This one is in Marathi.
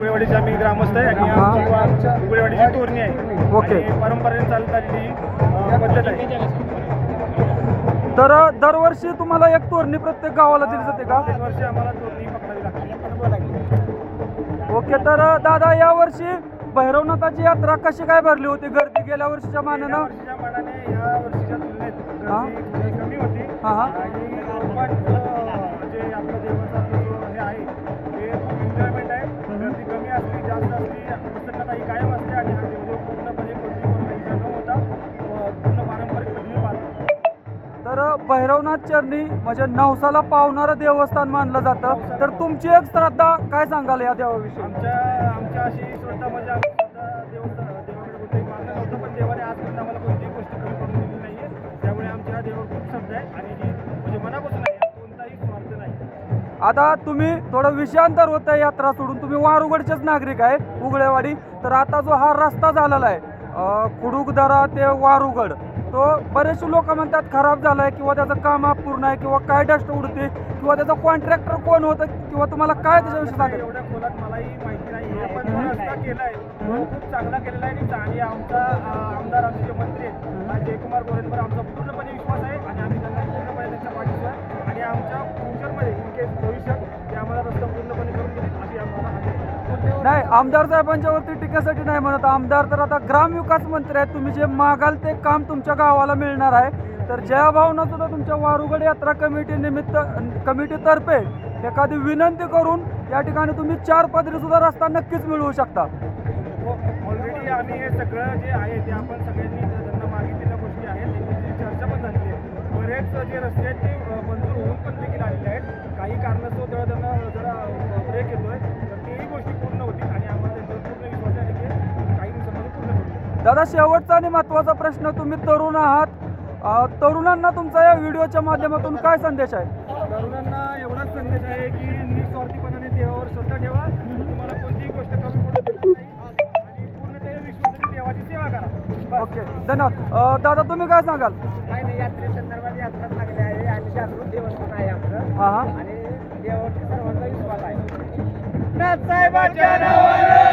उगळेवाडीचे आम्ही ग्रामस्थ आहे आणि आहे. ओके. परंपरेने चालत आलेली पद्धत आहे. तर दरवर्षी तुम्हाला एक तोरणी प्रत्येक गावाला दिली जाते का? प्रत्येक वर्षी आम्हाला तोरणी पकडावी लागते. ओके तर दादा या वर्षी भैरवनाथाची यात्रा कशी काय भरली होती? गर्दी गेल्या वर्षीच्या मानानं? वर्षीच्या मानाने या वर्षीच्या तुलनेत कमी होती. हा, हा. भैरवनाथ चरणी म्हणजे नवसाला पावणारं देवस्थान मानलं जातं. तर तुमची एक श्रद्धा काय सांगाल या देवाविषयी? आमच्या आमच्या अशी श्रद्धा म्हणजे आम्ही सुद्धा देवस्थान देवाकडे कुठेही मागणं नव्हतं पण देवाने आजपर्यंत आम्हाला कोणतीही गोष्ट कमी पडून दिली नाही आहे त्यामुळे आमच्या ह्या देवावर खूप श्रद्धा आहे आणि ही म्हणजे मनापासून आहे. यात कोणताही स्वार्थ नाही. आता तुम्ही थोडं विषयांतर होत आहे यात्रा सोडून. तुम्ही वारुगडचेच नागरिक आहे उगळेवाडी. तर आता जो हा रस्ता झालेला आहे कुडुकदरा ते वारुगड. तो बरेचसे लोक म्हणतात खराब झाला आहे किंवा त्याचं काम अपूर्ण आहे किंवा काय डस्ट उडते किंवा त्याचा कॉन्ट्रॅक्टर कोण होतं किंवा तुम्हाला काय त्याच्याविषयी सांगाल एवढ्या खोलात मलाही माहिती नाही आपण जो रस्ता केलाय. तो खूप चांगला केलेला आहे आणि आमचा आमदार आमचे मंत्री जयकुमार गोरेंवर आमचा नाही आमदार साहेबांच्यावरती टीकेसाठी नाही म्हणत. आमदार तर आता ग्रामविकास मंत्री आहेत. तुम्ही जे मागाल ते काम तुमच्या गावाला मिळणार आहे. तर ज्या भावना सुद्धा तुमच्या वारुगड यात्रा कमिटी निमित्त कमिटीतर्फे एखादी विनंती करून या ठिकाणी तुम्ही चार पदरी सुद्धा रस्ता नक्कीच मिळवू शकता. ऑलरेडी आम्ही हे सगळं जे आहे ते आपण सगळ्यांनी त्यांना मागितलेल्या गोष्टी आहेत. त्याची चर्चा पण झालेली आहे. बरेच जे रस्ते आहेत ते मंजूर होऊन पण देखील आलेले आहेत. काही कारणास्तव त्यांना दादा शेवटचा आणि महत्त्वाचा प्रश्न तुम्ही तरुण आहात. तरुणांना तुमचा या व्हिडिओच्या माध्यमातून काय संदेश आहे? तरुणांना एवढाच संदेश आहे की निस्वार्थीपणाने देवावर श्रद्धा ठेवा. तुम्हाला कोणतीही गोष्ट कमी पडू देणार नाही. आणि पूर्णतः विश्वासाने देवाची सेवा करा. ओके धन्यवाद. दादा तुम्ही काय सांगाल? काही नाही यात्रेसंदर्भात यात्रा लागली आहे. आणि जागृत देवस्थान आहे आमचं हां हां. आणि देवावरती सर्वांचा विश्वास आहे. साहेबाच्या नावानं!